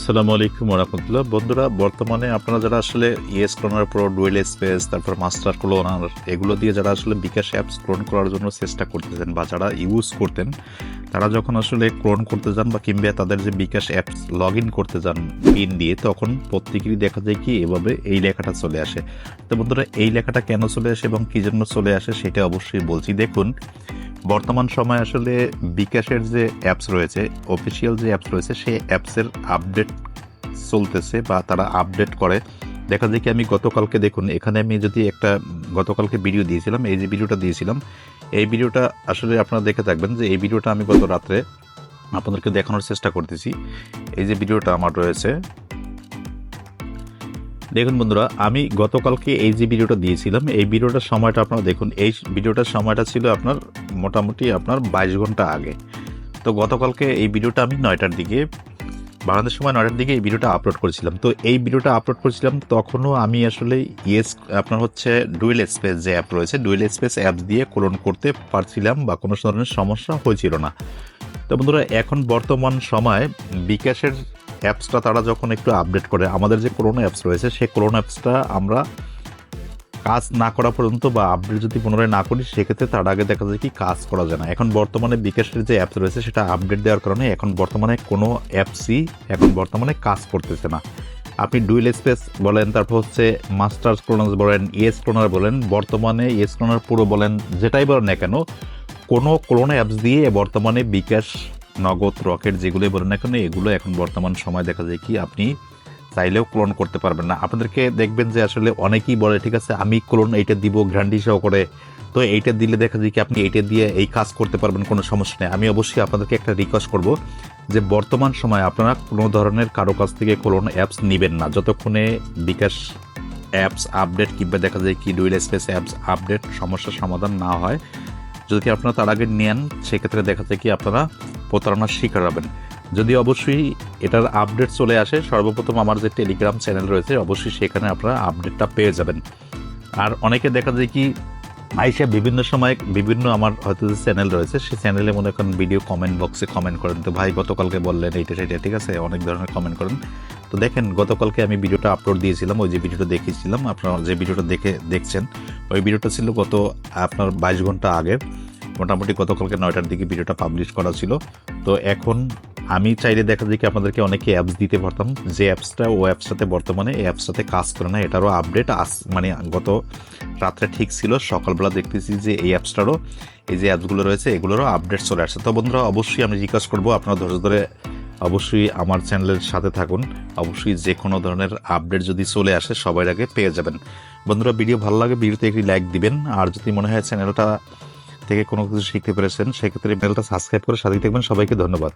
আসসালামু আলাইকুম রহমতুল্লাহ। বন্ধুরা, বর্তমানে আপনারা যারা আসলে ES cloner pro, dual space তারপর মাস্টার ক্লোনার, এগুলো দিয়ে যারা আসলে বিকাশ অ্যাপস ক্লোন করার জন্য চেষ্টা করতেছেন বা যারা ইউজ করতেন, তারা যখন আসলে ক্লোন করতে যান বা কিংবা তাদের যে বিকাশ অ্যাপস লগ ইন করতে যান পিন দিয়ে, তখন প্রত্যেকেরই দেখা যায় কি এভাবে এই লেখাটা চলে আসে। তো বন্ধুরা, এই লেখাটা কেন চলে আসে এবং কী জন্য চলে আসে সেটা অবশ্যই বলছি। দেখুন বর্তমান সময় আসলে বিকাশের যে অ্যাপস রয়েছে অফিসিয়াল যে অ্যাপস রয়েছে, সেই অ্যাপসের আপডেট চলতেছে বা তারা আপডেট করে। দেখা যায় কি আমি গতকালকে দেখুন, এখানে আমি যদি একটা গতকালকে ভিডিও দিয়েছিলাম, এই যে ভিডিওটা দিয়েছিলাম, এই ভিডিওটা আসলে আপনারা দেখে থাকবেন যে এই ভিডিওটা আমি গত রাত্রে আপনাদেরকে দেখানোর চেষ্টা করতেছি। এই যে ভিডিওটা আমার রয়েছে দেখুন বন্ধুরা, আমি গতকালকে এই যে ভিডিওটা দিয়েছিলাম, এই ভিডিওটার সময়টা আপনারা দেখুন, এই ভিডিওটার সময়টা ছিল আপনার মোটামুটি আপনার বাইশ ঘণ্টা আগে। তো গতকালকে এই ভিডিওটা আমি নয়টার দিকে, বাংলাদেশ সময় নয়টার দিকে এই ভিডিওটা আপলোড করেছিলাম। তো এই ভিডিওটা আপলোড করেছিলাম, তখনও আমি আসলে ইয়েস, আপনার হচ্ছে ডুয়েল স্পেস যে অ্যাপ রয়েছে, ডুয়েল স্পেস অ্যাপ দিয়ে ক্লোন করতে পারছিলাম বা কোনো ধরনের সমস্যা হয়েছিল না। তো বন্ধুরা, এখন বর্তমান সময় বিকাশের অ্যাপসটা তারা যখন একটু আপডেট করে, আমাদের যে করোনা অ্যাপস রয়েছে, সেই করোনা অ্যাপসটা আমরা কাজ না করা পর্যন্ত বা আপডেট যদি পুনরায় না করি, সেক্ষেত্রে তার আগে দেখা যায় কি কাজ করা যায় না। এখন বর্তমানে বিকাশের যে অ্যাপস রয়েছে, সেটা আপডেট দেওয়ার কারণে এখন বর্তমানে কোনো অ্যাপসই এখন বর্তমানে কাজ করতেছে না। আপনি ডুয়েল স্পেস বলেন, তারপর হচ্ছে মাস্টার ক্লোনার বলেন ইএস ক্লোনার বলেন, বর্তমানে ইএস ক্লোনার পুরো বলেন, যেটাই বলেন না কেন, কোনো ক্লোন অ্যাপস দিয়ে বর্তমানে বিকাশ নগদ রকেট যেগুলো বলেন না কেন, এগুলো এখন বর্তমান সময় দেখা যায় কি আপনি চাইলেও ক্লোন করতে পারবেন না। আপনাদেরকে দেখবেন যে আসলে অনেকেই বলে, ঠিক আছে, আমি ক্লোন এইটা দিব গ্রান্ডি সহ করে তো এইটা দিলে দেখা যায় কি আপনি এইটা দিয়ে এই কাজ করতে পারবেন, কোনো সমস্যা নেই। আমি অবশ্যই আপনাদেরকে একটা রিকোয়েস্ট করব যে বর্তমান সময় আপনারা কোনো ধরনের কারও কাছ থেকে ক্লোন অ্যাপস নেবেন না। যতক্ষণে বিকাশ অ্যাপস আপডেট কিংবা দেখা যায় কি ডুয়েল স্পেস অ্যাপস আপডেট সমস্যার সমাধান না হয়, যদি আপনারা তার আগে নেন, সেক্ষেত্রে দেখা যায় কি আপনারা প্রতারণার শিকার হবেন। যদি অবশ্যই এটার আপডেট চলে আসে, সর্বপ্রথম আমার যে টেলিগ্রাম চ্যানেল রয়েছে, অবশ্যই সেখানে আপনারা আপডেটটা পেয়ে যাবেন। আর অনেকে দেখা যায় কি, আইসা বিভিন্ন সময় বিভিন্ন আমার হয়তো যে চ্যানেল রয়েছে সেই চ্যানেলে মনে করেন ভিডিও কমেন্ট বক্সে কমেন্ট করেন, তো ভাই, গতকালকে বললেন এইটা সেটা ঠিক আছে? অনেক ধরনের কমেন্ট করেন। তো দেখেন, গতকালকে আমি ভিডিওটা আপলোড দিয়েছিলাম, ওই যে ভিডিওটা দেখেছিলাম আপনারা যে ভিডিওটা দেখে দেখছেন, ওই ভিডিওটা ছিল গত আপনার বাইশ ঘণ্টা আগের মোটামুটি গতকালকে নয়টার দিকে ভিডিওটা পাবলিশ করা ছিল। তো এখন আমি চাইলে দেখা যায় কি আপনাদেরকে অনেকে অ্যাপস দিতে পারতাম। যে অ্যাপসটা ও অ্যাপসটাতে বর্তমানে এই অ্যাপসটাতে কাজ করে না, এটারও আপডেট আস মানে গত রাত্রে ঠিক ছিল, সকালবেলা দেখতেছি যে এই অ্যাপসটারও এই যে অ্যাপসগুলো রয়েছে, এগুলোরও আপডেট চলে আসছে। তো বন্ধুরা, অবশ্যই আমি রিকোয়েস্ট করব, আপনারা ধৈর্য ধরে অবশ্যই আমার চ্যানেলের সাথে থাকুন। অবশ্যই যে কোনো ধরনের আপডেট যদি চলে আসে সবার আগে পেয়ে যাবেন। বন্ধুরা ভিডিও ভালো লাগে, ভিডিওতে একটি লাইক দিবেন। আর যদি মনে হয় চ্যানেলটা থেকে কোনো কিছু শিখতে পেরেছেন সেক্ষেত্রে চ্যানেলটা সাবস্ক্রাইব করে সাথে থাকবেন। সবাইকে ধন্যবাদ।